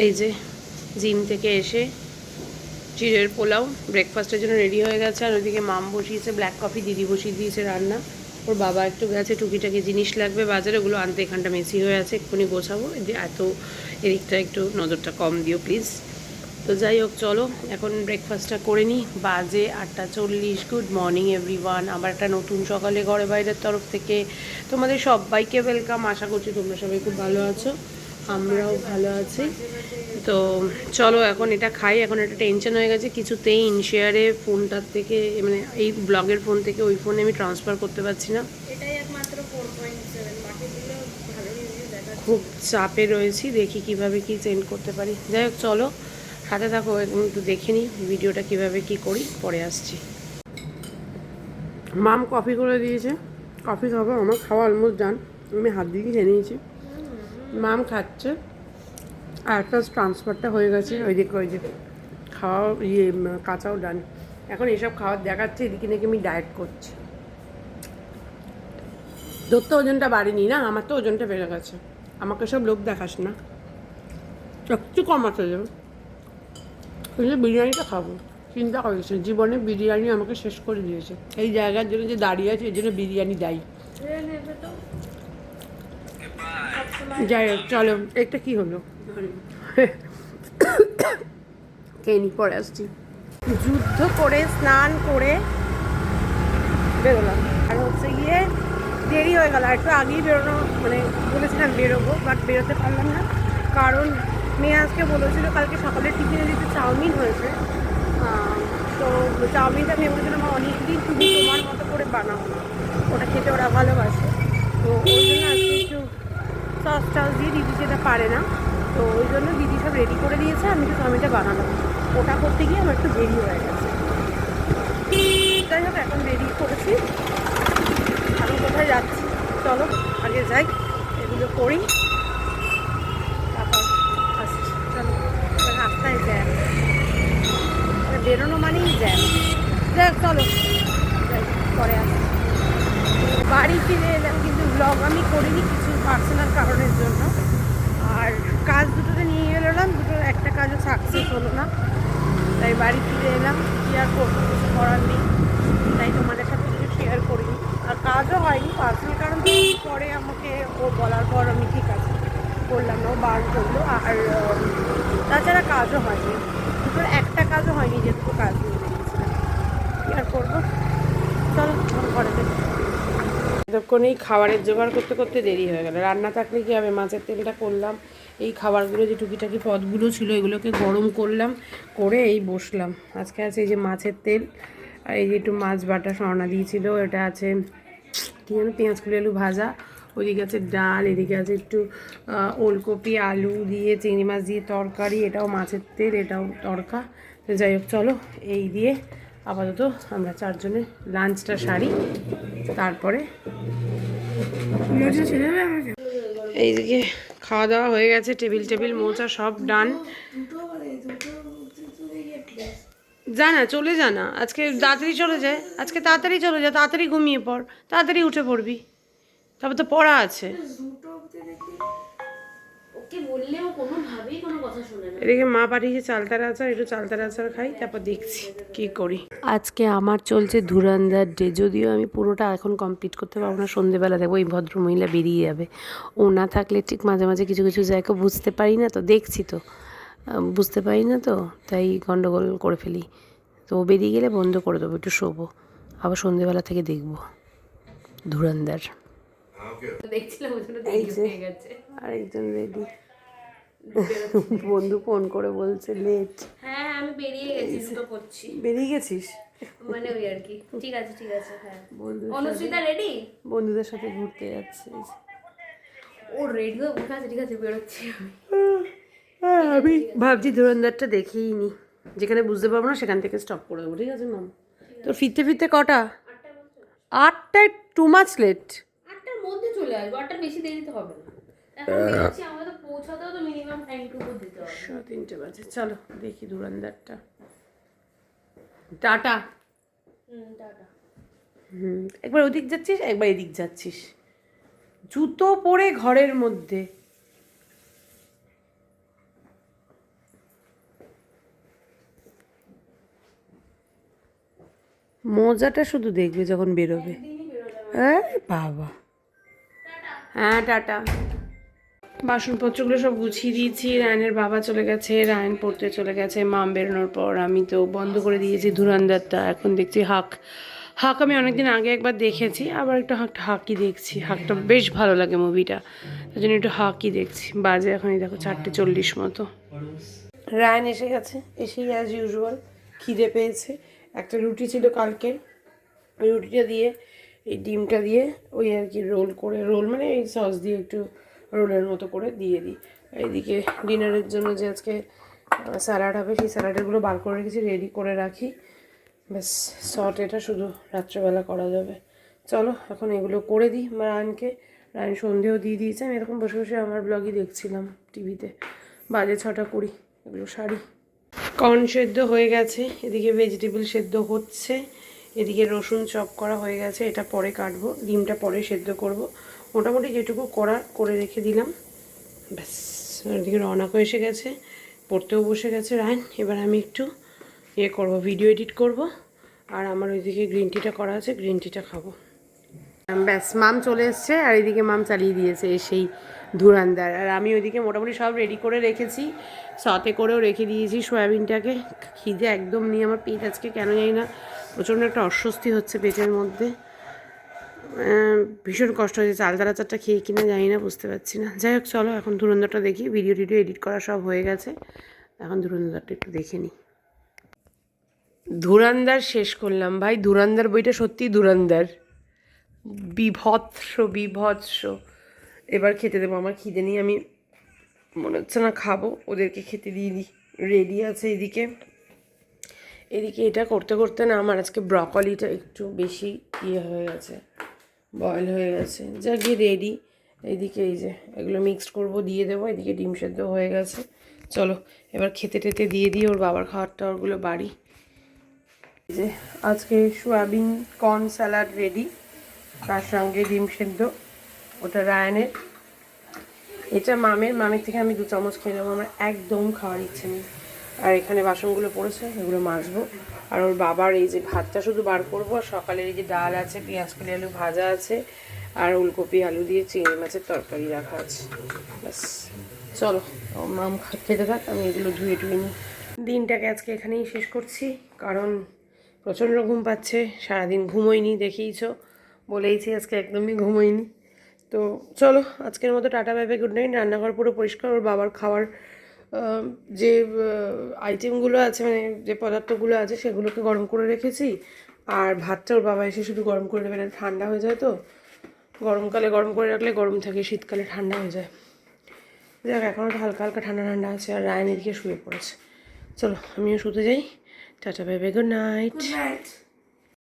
এই যে জিম থেকে এসে চিড়ের পোলাও ব্রেকফাস্টের জন্য রেডি হয়ে গেছে। আর ওইদিকে মাম বসিয়েছে ব্ল্যাক কফি দিদি বসিয়ে দিয়েছে রান্না। ওর বাবা একটু গেছে, টুকিটাকি জিনিস লাগবে বাজারে, ওগুলো আনতে এখানটা মেসি হয়ে আছে, এক্ষুনি গোছাবো। এত এদিকটা একটু নজরটা কম দিও প্লিজ তো যাই হোক, চলো, এখন ব্রেকফাস্টটা করে নিই। বাজে আটটা চল্লিশ গুড মর্নিং এভরিওয়ান আবার একটা নতুন সকালে ঘরে বাইরের তরফ থেকে তোমাদের সবাইকে ওয়েলকাম আশা করছি তোমরা সবাই খুব ভালো আছো। আমরাও ভালো আছি। তো চলো এখন এটা খাই এখন একটা টেনশন হয়ে গেছে কিছুতেই ইনশেয়ারে ফোনটার থেকে মানে এই ব্লগের ফোন থেকে ওই ফোনে আমি ট্রান্সফার করতে পারছি না। খুব চাপে রয়েছি দেখি কীভাবে কি চেঞ্জ করতে পারি। যাই হোক চলো সাথে থাকো একটু দেখে নিই ভিডিওটা কীভাবে কি করি পরে আসছি। মাম কফি করে দিয়েছে। কফি খাব আমার খাওয়া অলমোস্ট ডান আমি হাত দিয়ে খেয়ে নিয়েছি। মাম খাচ্ছে। আর একটা ট্রান্সফারটা হয়ে গেছে, ওই দিকে ওই যে খাওয়া ইয়ে কাঁচাও ডান এখন এসব খাওয়ার দেখাচ্ছে, এদিকে নাকি আমি ডায়েট করছি। তোর তো ওজনটা বাড়িনি না? আমার তো ওজনটা বেড়ে গেছে। আমাকে সব লোক দেখাস না। একটু কমাতে যাবে কিন্তু বিরিয়ানিটা খাব, চিন্তা করেছে জীবনে বিরিয়ানি আমাকে শেষ করে দিয়েছে। এই জায়গার জন্য যে দাঁড়িয়ে আছে এই জন্য বিরিয়ানি দায়ী। যাই হোক, চলো, একটা কি হলো? খেয়ে নি, পরে আসছি। যুদ্ধ করে, স্নান করে বেরোলাম। আর হচ্ছে গিয়ে দেরি হয়ে গেল। আর একটু আগেই বেরোনো মানে বলেছিলাম বেরোবো বাট বেরোতে পারলাম না। কারণ মেয়ে আজকে বলেছিল কালকে সকালে টিফিনে দিতে চাউমিন হয়েছে। তো চাউমিনটা মেয়ে বলেছিল মা অনেকদিন তুমি তোমার মতো করে বানাও না। ওটা খেতে ওরা ভালোবাসে। তো ওই জন্য আজকে একটু সস টস দিয়ে দিদি যেটা পারে না। তো ওই জন্য দিদি সব রেডি করে দিয়েছে, আমি তো চাউমিনটা বানালাম ওটা করতে গিয়ে আমার একটু দেরি হয়ে গেছে। যাই হোক, এখন রেডি করেছি। আমি কোথায় যাচ্ছি? চলো, আগে যাই, এগুলো করি। তারপর আসছি। চলো রাস্তায় জ্যাম বেরোনো মানেই জ্যাম যাই চলো। পরে আসছি। বাড়ি ফিরে এলাম, কিন্তু ব্লগ আমি করিনি পার্সোনাল কারণের জন্য। আর কাজ দুটোতে নিয়ে এলাম, দুটো, একটা কাজও সাকসেস হলো না। তাই বাড়ি ফিরে এলাম, কি আর করব, কিছু করার নেই। তাই তোমাদের সাথে কিছু শেয়ার করিনি। আর কাজও হয়নি পার্সোনাল কারণ পরে আমাকে ও বলার পর আমি ঠিক আছে। করলাম না ও বার করল। আর তাছাড়া কাজও হয়নি। দুটোর একটা কাজও হয়নি যে দুটো কাজ নিয়ে আর করব? চলো ঘরে থেকে এতক্ষণেই খাবারের জোগাড় করতে করতে দেরি হয়ে গেল। রান্না থাকলে কী হবে? মাছের তেলটা করলাম। এই খাবারগুলো যে টুকিটাকি পদগুলো ছিল, এগুলোকে গরম করলাম, করে এই বসলাম। আজকে আছে এই যে মাছের তেল, আর এই যে একটু মাছ বাটা সরনা দিয়েছিল এটা আছে, কী যেন পেঁয়াজ কুলি আলু ভাজা। ওইদিকে আছে ডাল, এদিকে আছে একটু ওলকপি আলু দিয়ে, চিংড়ি মাছ দিয়ে তরকারি, এটাও মাছের তেল, এটাও তরকা। তো যাই হোক, চলো, এই দিয়ে আপাতত আমরা চারজনে লাঞ্চটা সারি। তারপরে? এইদিকে খাওয়া দাওয়া হয়ে গেছে টেবিল টেবিল মোচা সব ডান। জানা চলে জানা। আজকে তাড়াতাড়ি চলে যায়। আজকে তাড়াতাড়ি চলে যায় তাড়াতাড়ি ঘুমিয়ে পড় তাড়াতাড়ি উঠে পড়বি। তারপর তো পড়া আছে। ওকে বললেও কোনোভাবেই কোনো কথা শোনে না। এদিকে মা পাঠিয়েছে চালতার আচার একটু চালতার আচার খাই তারপর দেখছি কি করি। আজকে আমার চলছে ধুরান্দার ডে যদিও আমি পুরোটা এখন কমপ্লিট করতে পারব না সন্ধেবেলা দেখব এই ভদ্র মহিলা বেরিয়ে যাবে। ও না থাকলে ঠিক মাঝে মাঝে কিছু কিছু জায়গা বুঝতে পারি না তো দেখছি তো। বুঝতে পারি না তো তাই গন্ডগোল করে ফেলি। তো ও বেরিয়ে গেলে বন্ধ করে দেবো একটু শোবো আবার সন্ধেবেলা থেকে দেখব। ধুরান্দার দেখছিলাম ওই জন্য এই দেরি যে। আরেকজন রেডি বন্ধু ফোন করে বলছে লেট হ্যাঁ আমি বেরিয়ে গেছি দুটো করছি। বেরিয়ে গেছিস? মানে ওই আর কি। ঠিক আছে ঠিক আছে হ্যাঁ। বন্ধু অনুষ্ঠিতা রেডি বন্ধুদের সাথে ঘুরতে যাচ্ছে ও রেডি হয়ে বসে আছে ঠিক আছে বেরোচ্ছি আমি। হ্যাঁ আমি ভাবছি ধুরন্ধরটা দেখেই নি। যেখানে বুঝতে পারব না সেখান থেকে স্টপ করে দেবো ঠিক আছে ম্যাম তোর ফিরতে ফিরতে কটা? আটটায় টু মাচ লেট মধ্যে চলে আসবে আটটার বেশি দেরিতে হবে না। হ্যাঁ। আমাদের পৌঁছাতেও তো মিনিমাম টাইমটুকু দিতে হবে। তিনটে বাজে। চলো দেখি ধুরন্দারটা টাটা। হুম টাটা। হুম একবার ওদিক যাচ্ছিস একবার এদিক যাচ্ছিস। জুতো পরে ঘরের মধ্যে। মজাটা শুধু দেখবে যখন বেরোবে। হ্যাঁ বাবা। টাটা। বাসনপত্রগুলো সব গুছিয়ে দিয়েছি। রায়নের বাবা চলে গেছে, রায়ন পড়তে চলে গেছে, মাম বেরোনোর পর। আমি তো বন্ধ করে দিয়েছি ধুরান্দারটা এখন দেখছি হাক। হাক আমি অনেকদিন আগে একবার দেখেছি, আবার একটু হাঁকটা হাঁকি দেখছি। হাঁকটা বেশ ভালো লাগে মুভিটা। তাই জন্য একটু হাঁকি দেখছি। বাজে এখনই দেখো চারটে চল্লিশ মতো। রায়ন এসে গেছে। এসেই অ্যাজ ইউজুয়াল খিদে পেয়েছে। একটা রুটি ছিল কালকের। রুটিটা দিয়ে এই ডিমটা দিয়ে ওই আর কি রোল করে, রোল মানে এই সস দিয়ে একটু রোলের মতো করে দিয়ে দিই। এইদিকে ডিনারের জন্য যে আজকে স্যালাড হবে, সেই স্যালাডগুলো বার করে রেখেছি রেডি করে রাখি। ব্যাস শর্ট এটা শুধু রাত্রেবেলা করা যাবে। চলো, এখন এগুলো করে দিই রায়নকে রায়ন সন্ধেও দিয়ে দিয়েছে, আমি এরকম বসে বসে আমার ব্লগই দেখছিলাম টিভিতে বাজে ছটা কুড়ি, এগুলো শাড়ি কর্ন সেদ্ধ হয়ে গেছে, এদিকে ভেজিটেবল সেদ্ধ হচ্ছে। এদিকে রসুন চপ করা হয়ে গেছে, এটা পরে কাটবো, ডিমটা পরে সেদ্ধ করব। মোটামুটি যেটুকু করার করে রেখে দিলাম। ব্যাস, এদিকে রওনাকও এসে গেছে, পড়তেও বসে গেছে রায়ন। এবার আমি একটু ইয়ে করব, ভিডিও এডিট করব, আর আমার ওইদিকে গ্রিন টিটা করা আছে, গ্রিন টিটা খাব। ব্যাস, মাম চলে এসছে, আর এদিকে মাম চালিয়ে দিয়েছে সেই ধুরান্দার আর আমি ওইদিকে মোটামুটি সব রেডি করে রেখেছি সাথে করেও রেখে দিয়েছি সয়াবিনটাকে। খিদে একদম নিয়ে আমার পেট আজকে কেন জানি না। প্রচণ্ড একটা অস্বস্তি হচ্ছে পেটের মধ্যে। ভীষণ কষ্ট হয়েছে। চাল তারা চারটা খেয়ে কিনা জানি না, বুঝতে পারছি না। যাই হোক, চলো এখন ধুরন্ধরটা দেখি। ভিডিও টিডিও এডিট করা সব হয়ে গেছে। এখন ধুরন্ধরটা একটু দেখে নিই। ধুরান্দার শেষ করলাম। ভাই ধুরান্দার বইটা সত্যিই ধুরান্দার বিভৎস বিভৎস। এবার খেতে দেবো। আমার খিদে নিয়ে আমি মনে হচ্ছে না খাব। ওদেরকে খেতে দিয়ে দিই। রেডি আছে এদিকে। এদিকে এটা করতে করতে না আমার আজকে ব্রকলিটা একটু বেশি ইয়ে হয়ে গেছে বয়েল হয়ে গেছে। যা গিয়ে রেডি এইদিকে এই যে, এগুলো মিক্সড করব, দিয়ে দেবো। এদিকে ডিম সেদ্ধ হয়ে গেছে। চলো, এবার খেতে টেতে দিয়ে দিই ওর বাবার খাওয়ার টাওয়ারগুলো বাড়ি। যে, আজকে সোয়াবিন কর্ন স্যালাড রেডি তার সঙ্গে ডিম সেদ্ধ, ওটা রায়ানের। এটা মামের মামের থেকে আমি দু চামচ খেয়ে নেব। আমার একদম খাওয়ার ইচ্ছে নেই। আর এখানে বাসনগুলো পড়েছে, এগুলো মাজবো। আর ওর বাবার এই যে ভাতটা শুধু বার করব, আর সকালের এই যে ডাল আছে, পেঁয়াজ কলি আলু ভাজা আছে, আর ওলকপি, আলু দিয়ে চিংড়ি মাছের তরকারি রাখা আছে। ব্যাস। চলো মাম খেতে থাক, আমি এগুলো ধুয়ে টুয়ে নিই। দিনটাকে আজকে এখানেই শেষ করছি, কারণ প্রচণ্ড ঘুম পাচ্ছে, সারাদিন ঘুমোইনি দেখেইছো বলেইছি আজকে একদমই ঘুমোইনি। তো চলো, আজকের মতো টাটা বাইবে গুড নাইট রান্নাঘর পুরো পরিষ্কার, ওর বাবার খাওয়ার যে আইটেমগুলো আছে মানে যে পদার্থগুলো আছে, সেগুলোকে গরম করে রেখেছি। আর ভাতটা ওর বাবা এসে শুধু গরম করে দেবে না ঠান্ডা হয়ে যায় তো। গরমকালে গরম করে রাখলে গরম থাকে, শীতকালে ঠান্ডা হয়ে যায়। যাক এখনও হালকা হালকা ঠান্ডা ঠান্ডা আছে, আর রায়ন এদিকে শুয়ে পড়েছে। চলো, আমিও শুতে যাই। Tata, bye bye good night